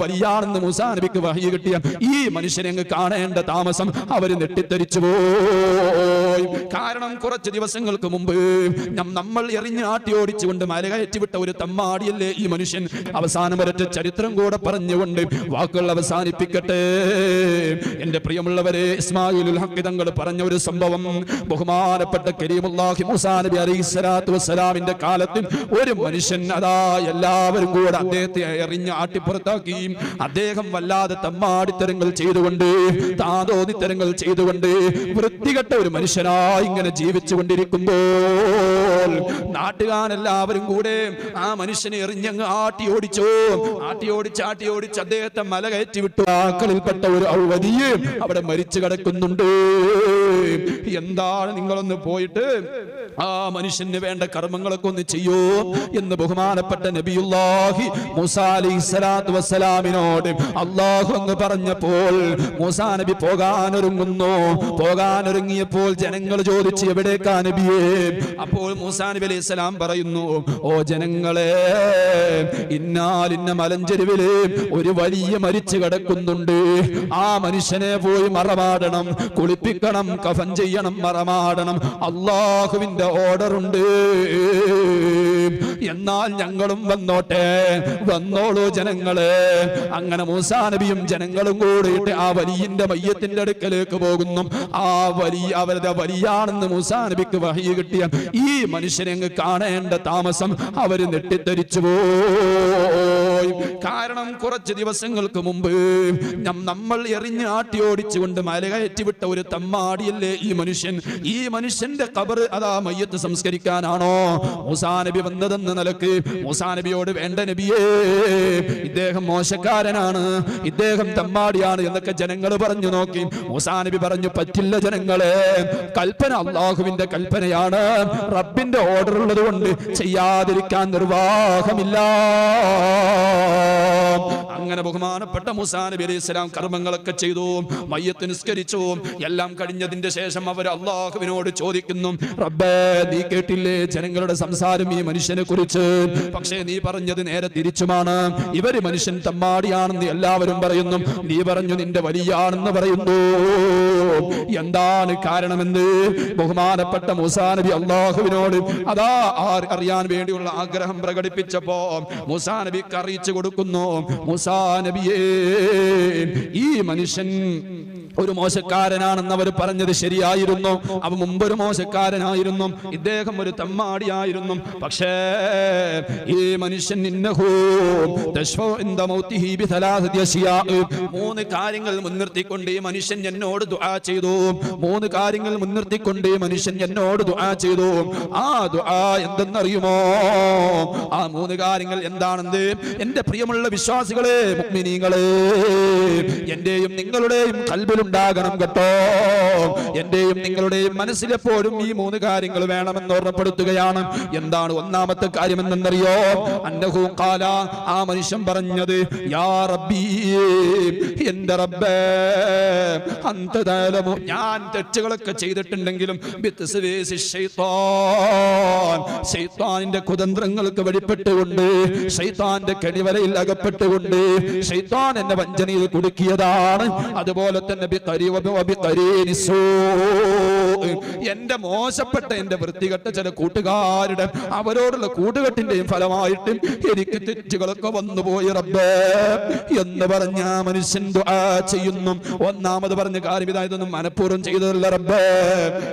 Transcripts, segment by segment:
വലിയാണെന്ന് മൂസാ നബിക്ക് വഹി കിട്ടിയ ഈ മനുഷ്യനെ കാണേണ്ട താമസം അവർ നെട്ടിത്തെരിച്ചു പോയി. കാരണം കുറച്ച് ദിവസങ്ങൾക്ക് മുമ്പ് നമ്മൾ എറിഞ്ഞാട്ടി ഓടിച്ചുകൊണ്ട് മലകയറ്റി വിട്ട ഒരു തമ്മാടിയല്ലേ ഈ മനുഷ്യൻ? അവസാനം വരച്ച ചരിത്രം കൂടെ പറഞ്ഞുകൊണ്ട് വാക്കുകൾ അവസാനിപ്പിക്കട്ടെ. എന്റെ പ്രിയമുള്ളവരെ ഇസ്മായിലുൽ ഹഖ് തങ്ങൾ പറഞ്ഞ ഒരു സംഭവം ബഹുമാനപ്പെട്ട കരീമുല്ലാഹി മൂസാ നബി അലൈഹി സ്വലാത്തു വസ്സലാമിന്റെ കാലത്തിൽ ഒരു മനുഷ്യൻ അതാ എല്ലാവരും കൂടെ അദ്ദേഹത്തെ എറിഞ്ഞ് ആട്ടിപ്പുറത്താക്കി അദ്ദേഹം വല്ലാതെ തമ്മാടിത്തരങ്ങൾ ചെയ്തുകൊണ്ട് താതോന്നിത്തരങ്ങൾ ചെയ്തുകൊണ്ട് വൃത്തികെട്ട ഒരു മനുഷ്യനായി ഇങ്ങനെ ജീവിച്ചു കൊണ്ടിരിക്കുമ്പോൾ നാട്ടുകാരെല്ലാവരും കൂടെ ആ മനുഷ്യനെ എറിഞ്ഞങ്ങ് ആട്ടി ഓടിച്ചു. ആട്ടി ഓടിച്ച് ആട്ടി ഓടിച്ച് അദ്ദേഹത്തെ മല കയറ്റി വിട്ടു. ആക്കളിൽപ്പെട്ട ഒരു ഔവതിയെ അവിടെ മരിച്ചു കിടക്കുന്നുണ്ട്. എന്താണ് നിങ്ങളൊന്ന് പോയിട്ട്? ആ മനുഷ്യന് വേണ്ട കർമ്മങ്ങളൊക്കെ ഒന്ന് ചെയ്യൂ എന്ന് ബഹുമാനപ്പെട്ട നബിയുല്ലാഹി മൂസാ സ്വലാത്തു വസ്സലാമിനോട് അള്ളാഹു അങ്ങ് പറഞ്ഞപ്പോൾ മൂസാ നബി പോകാനൊരുങ്ങുന്നു. പോകാനൊരുങ്ങിയപ്പോൾ ജനങ്ങൾ ചോദിച്ചു എവിടേക്കാ നബിയേ? അപ്പോൾ മൂസാ നബി അലൈഹി സ്വലാം പറയുന്നു ഓ ജനങ്ങളെ ഇന്നാലിന്ന മലഞ്ചെരുവിൽ ഒരു വലിയ മരിച്ചു കിടക്കുന്നുണ്ട്. ആ മനുഷ്യനെ പോയി മറമാടണം കുളിപ്പിക്കണം കഫൻ ചെയ്യണം മറമാടണം. അള്ളാഹുവിന്റെ ഓർഡർ ഉണ്ട് എന്നാൽ ഞങ്ങളും വന്നോട്ടെ. വന്നോളൂ ജനങ്ങളെ. അങ്ങനെ മൂസാ നബിയും ജനങ്ങളും കൂടിയിട്ട് ആ വലിയന്റെ മയ്യത്തിന്റെ അടുക്കലേക്ക് പോകുന്നു. ആ വലിയ അവരുടെ വലിയാണെന്ന് മൂസാ നബിക്ക് വഹി കിട്ടിയ ഈ മനുഷ്യനെ അങ്ങ് കാണേണ്ട താമസം അവർ നെട്ടിദ്ധരിച്ചു പോയി. കാരണം കുറച്ച് ദിവസങ്ങൾക്ക് മുമ്പ് നമ്മൾ എറിഞ്ഞ് ആട്ടി ഓടിച്ചുകൊണ്ട് മലകയറ്റി വിട്ട ഒരു തമ്മാടിയല്ലേ ഈ മനുഷ്യൻ? ഈ മനുഷ്യന്റെ കബർ അതാ മയ്യത്ത് സംസ്കരിക്കാനാണോ? മൂസാ നബി വന്നതെന്ന നിലയ്ക്ക് മൂസാ നബിയോട് വേണ്ട നബിയേ ഇദ്ദേഹം മോശക്കാരനാണ് ഇദ്ദേഹം തമ്മാടിയാണ് എന്നൊക്കെ ജനങ്ങൾ പറഞ്ഞു നോക്കി. മൂസാ നബി പറഞ്ഞു പറ്റില്ല ജനങ്ങളെ കൽപ്പന അള്ളാഹുവിന്റെ കൽപ്പനയാണ്. റബ്ബിന്റെ ഓർഡർ ഉള്ളത് കൊണ്ട് ചെയ്യാതിരിക്കാൻ നിർവാഹമില്ല. അങ്ങനെ ബഹുമാനപ്പെട്ട മുസാ നബി അലൈഹി സ്വലാം കർമ്മങ്ങളൊക്കെ ചെയ്തു മയ്യത്ത് നിസ്കരിച്ചു എല്ലാം കഴിഞ്ഞതിന്റെ ശേഷം അവർ അള്ളാഹുവിനോട് ചോദിക്കുന്നു റബ്ബേ നീ കേട്ടില്ലേ? ജനങ്ങളുടെ സംസാരം ഈ മനുഷ്യനെ കുറിച്ച് പക്ഷേ നീ പറഞ്ഞത് നേരെ തിരിച്ചുമാണ്. ഇവർ മനുഷ്യൻ തമ്മാടിയാണെന്ന് എല്ലാവരും പറയുന്നു. നീ പറഞ്ഞു നിന്റെ വലിയാണെന്ന് പറയുന്നു. എന്താണ് കാരണമെന്ന്? ബഹുമാനപ്പെട്ട മൂസാ നബി അള്ളാഹുവിനോട് അതാ അറിയാൻ വേണ്ടിയുള്ള ആഗ്രഹം പ്രകടിപ്പിച്ചപ്പോ മൂസാ നബിക്ക് അറിയിച്ചു കൊടുക്കുന്നു. മൂസാ നബിയേ ഈ മനുഷ്യൻ ഒരു മോശക്കാരനാണെന്ന് അവർ പറഞ്ഞത് ശരിയായിരുന്നു. അവ മുമ്പ് ഒരു മോശക്കാരനായിരുന്നു. ഇദ്ദേഹം ഒരു തമ്മാടിയായിരുന്നു. പക്ഷേ ഈ മനുഷ്യൻ. മൂന്ന് കാര്യങ്ങൾ മുൻനിർത്തിക്കൊണ്ട് ഈ മനുഷ്യൻ എന്നോട് ദുആ ചെയ്തു. മൂന്ന് കാര്യങ്ങൾ മുൻനിർത്തിക്കൊണ്ട് ഈ മനുഷ്യൻ എന്നോട് ദുആ ചെയ്തു. ആ ദുആ എന്തെന്നറിയുമോ? ആ മൂന്ന് കാര്യങ്ങൾ എന്താണെന്ന്? എന്റെ പ്രിയമുള്ള വിശ്വാസികളെ മുഅ്മിനീങ്ങളെ എന്റെയും നിങ്ങളുടെയും കൽബിലുണ്ടാകണം കേട്ടോ. എന്റെയും നിങ്ങളുടെയും മനസ്സിലെപ്പോഴും ഈ മൂന്ന് കാര്യങ്ങൾ വേണമെന്ന് ഓർമ്മപ്പെടുത്തുകയാണ്. എന്താണ് ഒന്നാമത്തെ കാര്യം എന്തെന്നറിയോ? അന്നഹു കാല ആ മനുഷ്യൻ പറഞ്ഞത് യാ റബ്ബി റബ്ബേ. ഞാൻ തെറ്റുകളൊക്കെ ചെയ്തിട്ടുണ്ടെങ്കിലും ശൈത്താനിന്റെ കുതന്ത്രങ്ങൾക്ക് വെളിപ്പെട്ടുകൊണ്ട് ശൈത്താന്റെ കെണിവലയിൽ അകപ്പെട്ടുകൊണ്ട് ശൈത്താൻ എന്നെ വഞ്ചനയിൽ കുടുക്കിയതാണ് അതുപോലെ തന്നെ. എന്റെ മോശപ്പെട്ട എന്റെ വൃത്തികെട്ട ചില കൂട്ടുകാരുടെ അവരോടുള്ള കൂട്ടുകെട്ടിന്റെയും ഫലമായിട്ട് എനിക്ക് തെറ്റുകളൊക്കെ വന്നുപോയി റബ്ബേ. എന്ന് പറഞ്ഞ മനുഷ്യൻ ചെയ്യുന്നു. ഒന്നാമത് പറഞ്ഞ കാര്യം ഇതായതൊന്നും മനഃപൂർവം ചെയ്തതല്ല റബ്ബേ.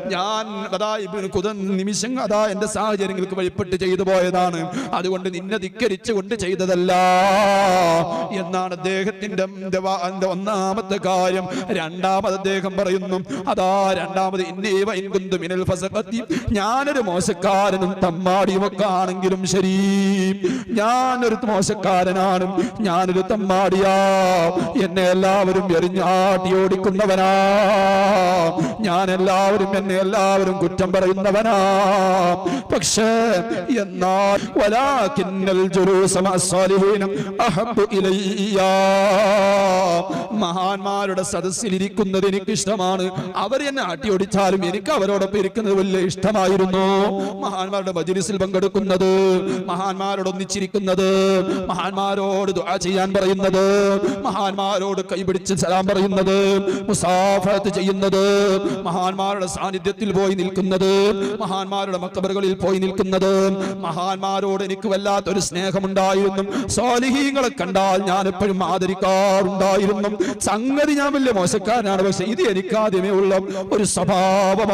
ഞാൻ അതാ കുത നിമിഷം അതാ എന്റെ സാഹചര്യങ്ങൾക്ക് വഴിപ്പെട്ട് ചെയ്തു പോയതാണ്. അതുകൊണ്ട് നിന്നെ ധിക്കരിച്ചു കൊണ്ട് ചെയ്തതല്ല. എന്നാണ് അദ്ദേഹത്തിന്റെ ഒന്നാം ഒന്നാമത്തെ കാര്യം രണ്ടാമത് അദ്ദേഹം പറയുന്നു അതാ രണ്ടാമത് മിനൽ ഫസഖത്തി. ഞാനൊരു മോശക്കാരനും തമ്മാടിയുമൊക്കെ ആണെങ്കിലും ശരി. ഞാനൊരു മോശക്കാരനാണ് ഞാനൊരു തമ്മാടിയാ. എന്നെ എല്ലാവരും എറിഞ്ഞാട്ടി ഓടിക്കുന്നവനാ. ഞാൻ എല്ലാവരും എന്നെ എല്ലാവരും കുറ്റം പറയുന്നവനാ. പക്ഷേ എന്നാൽ വലാകിന്നൽ സദസ്സിൽ മഹാന്മാരുടെ സദസ്സിലിരിക്കുന്നത് എനിക്ക് ഇഷ്ടമാണ് അവർ എന്നെ ആട്ടിയൊടിച്ചാലും എനിക്ക് അവരോടൊപ്പം ഇരിക്കുന്നത് വലിയ ഇഷ്ടമായിരുന്നു. മഹാന്മാരുടെ മജിലിസിൽ പങ്കെടുക്കുന്നത് മഹാന്മാരോട് ഒന്നിച്ചിരിക്കുന്നത് മഹാന്മാരോട് ദുആ ചെയ്യാൻ പറയുന്നത് മഹാന്മാരോട് കൈപിടിച്ച് സലാം പറയുന്നത് മുസാഫത്ത് ചെയ്യുന്നത് മഹാന്മാരുടെ സാന്നിധ്യത്തിൽ പോയി നിൽക്കുന്നത് മഹാന്മാരുടെ മക്കബറുകളിൽ പോയി നിൽക്കുന്നത് മഹാന്മാരോട് എനിക്ക് വല്ലാത്തൊരു സ്നേഹമുണ്ടായിരുന്നു. സ്വാലിഹീങ്ങളെ കണ്ടാൽ ഞാൻ എപ്പോഴും ആദരിക്കാറുണ്ടായിരുന്നു. സംഗതി ഞാൻ വലിയ മോശക്കാരനാണ്. പക്ഷെ ഇത് എനിക്കാദ്യമേ ഉള്ള ഒരു സ്വഭാവമാണ്.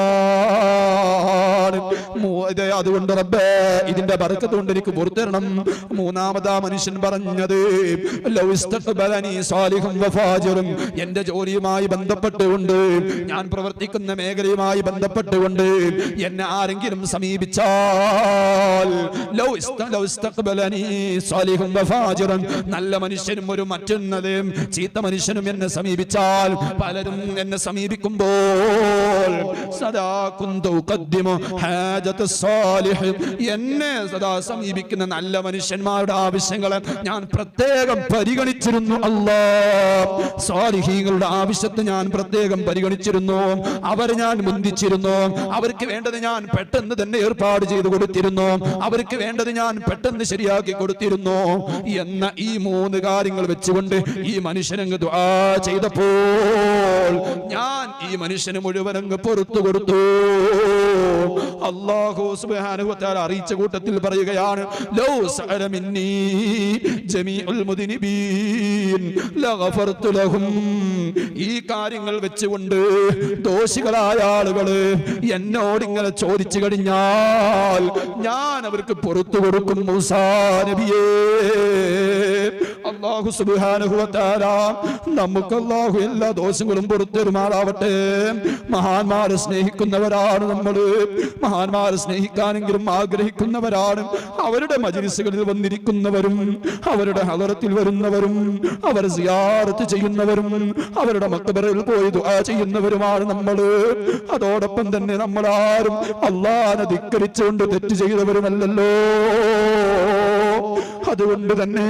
അതുകൊണ്ട് റബ്ബേ ഇതിന്റെ ബർക്കത്ത് കൊണ്ട് എനിക്ക് പുറത്തരണം മൂന്നാമതാ മനുഷ്യൻ പറഞ്ഞത് എന്റെ ജോലിയുമായി ബന്ധപ്പെട്ടുകൊണ്ട് ഞാൻ പ്രവർത്തിക്കുന്ന മേഖലയുമായി ബന്ധപ്പെട്ടുകൊണ്ട് എന്നെ ആരെങ്കിലും സമീപിച്ചാൽ നല്ല മനുഷ്യനും ഒരു മറ്റുന്നതും ചീത്ത മനുഷ്യനും എന്നെ സമീപിച്ചാൽ പലരും എന്നെ സമീപിക്കുമ്പോൾ സാലിഹ്. എന്നെ സദാ സമീപിക്കുന്ന നല്ല മനുഷ്യന്മാരുടെ ആവശ്യങ്ങളെ ഞാൻ പ്രത്യേകം പരിഗണിച്ചിരുന്നു അല്ലാ. സ്വാലിഹീങ്ങളുടെ ആവശ്യത്തെ ഞാൻ പ്രത്യേകം പരിഗണിച്ചിരുന്നു. അവരെ ഞാൻ മുന്തിച്ചിരുന്നു അവർക്ക് വേണ്ടത് ഞാൻ പെട്ടെന്ന് തന്നെ ഏർപ്പാട് ചെയ്തു കൊടുത്തിരുന്നു. അവർക്ക് വേണ്ടത് ഞാൻ പെട്ടെന്ന് ശരിയാക്കി കൊടുത്തിരുന്നു. എന്ന ഈ മൂന്ന് കാര്യങ്ങൾ വെച്ചുകൊണ്ട് ഈ മനുഷ്യനങ്ങ് ദുആ ചെയ്തപ്പോൾ ഞാൻ ഈ മനുഷ്യന് മുഴുവൻ അങ്ങ് പുറത്തു കൊടുത്തു. അള്ളാഹു തആല അറിയിച്ച കൂട്ടത്തിൽ പറയുകയാണ് ഈ കാര്യങ്ങൾ വെച്ചുകൊണ്ട് ദോഷികളായ ആളുകൾ എന്നോട് ഇങ്ങനെ ചോദിച്ചു കഴിഞ്ഞാൽ ഞാൻ അവർക്ക് പുറത്തു കൊടുക്കും മൂസാ നബിയേ. അള്ളാഹു തആല നമുക്ക് അള്ളാഹു എല്ലാ ദോഷങ്ങളും പുറത്തെരുമാറാവട്ടെ. മഹാന്മാരെ സ്നേഹിക്കുന്നവരാണ് നമ്മൾ മഹാന്മാരെ സ്നേഹിക്കാനെങ്കിലും ആഗ്രഹിക്കുന്നവരാണ്. അവരുടെ മജിലിസുകളിൽ വന്നിരിക്കുന്നവരും അവരുടെ ഹലറത്തിൽ വരുന്നവരും അവർ സിയാറത്ത് ചെയ്യുന്നവരും അവരുടെ മക്കബറയിൽ പോയി ദുആ ചെയ്യുന്നവരുമാണ് നമ്മൾ അതോടൊപ്പം തന്നെ നമ്മളാരും അള്ളാഹനെ ധിക്കരിച്ചുകൊണ്ട് തെറ്റ് ചെയ്തവരുമല്ലല്ലോ. അതുകൊണ്ട് തന്നെ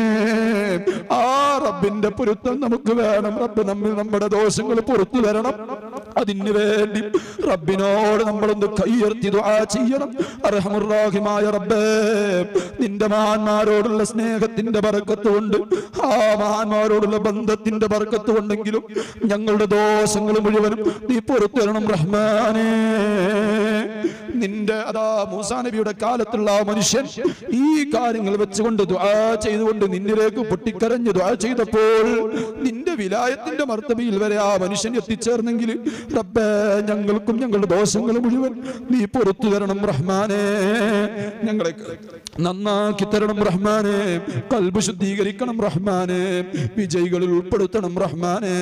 ആ റബ്ബിന്റെ പൊരുത്തം നമുക്ക് വേണം. റബ്ബ് നമ്മൾ നമ്മുടെ ദോഷങ്ങൾ പുറത്തു വരണം. അതിനു വേണ്ടി റബ്ബിനോട് നമ്മളൊന്ന് കൈയർത്തി ദുആ ചെയ്യണം. അർഹമുറാഹിമായ റബ്ബേ നിന്റെ മഹാന്മാരോടുള്ള സ്നേഹത്തിന്റെ ബർക്കത്ത് കൊണ്ട് ആ മഹാന്മാരോടുള്ള ബന്ധത്തിന്റെ ബർക്കത്ത് കൊണ്ടെങ്കിലും ഞങ്ങളുടെ ദോഷങ്ങൾ മുഴുവനും നീ പുറത്തു തരണം റഹ്മാനേ. നിന്റെ അതാ മൂസാ നബിയുടെ കാലത്തുള്ള ആ മനുഷ്യൻ ഈ കാര്യങ്ങൾ വെച്ചുകൊണ്ട് ദുആ ചെയ്തുകൊണ്ട് നിന്നിലേക്ക് പൊട്ടിക്കരഞ്ഞ് ദുആ ചെയ്തപ്പോൾ നിന്റെ വിലായത്തിന്റെ മർത്തബയിൽ വരെ ആ മനുഷ്യൻ എത്തിച്ചേർന്നെങ്കിൽ റബ്ബേ ഞങ്ങൾക്കും ഞങ്ങളുടെ ദോഷങ്ങൾ മുഴുവൻ നീ പുറത്തു തരണം റഹ്മാനെ. ഞങ്ങളെ നന്നാക്കി തരണം റഹ്മാനെ. കൽബ് ശുദ്ധീകരിക്കണം റഹ്മാനെ. വിജയികളിൽ ഉൾപ്പെടുത്തണം റഹ്മാനെ.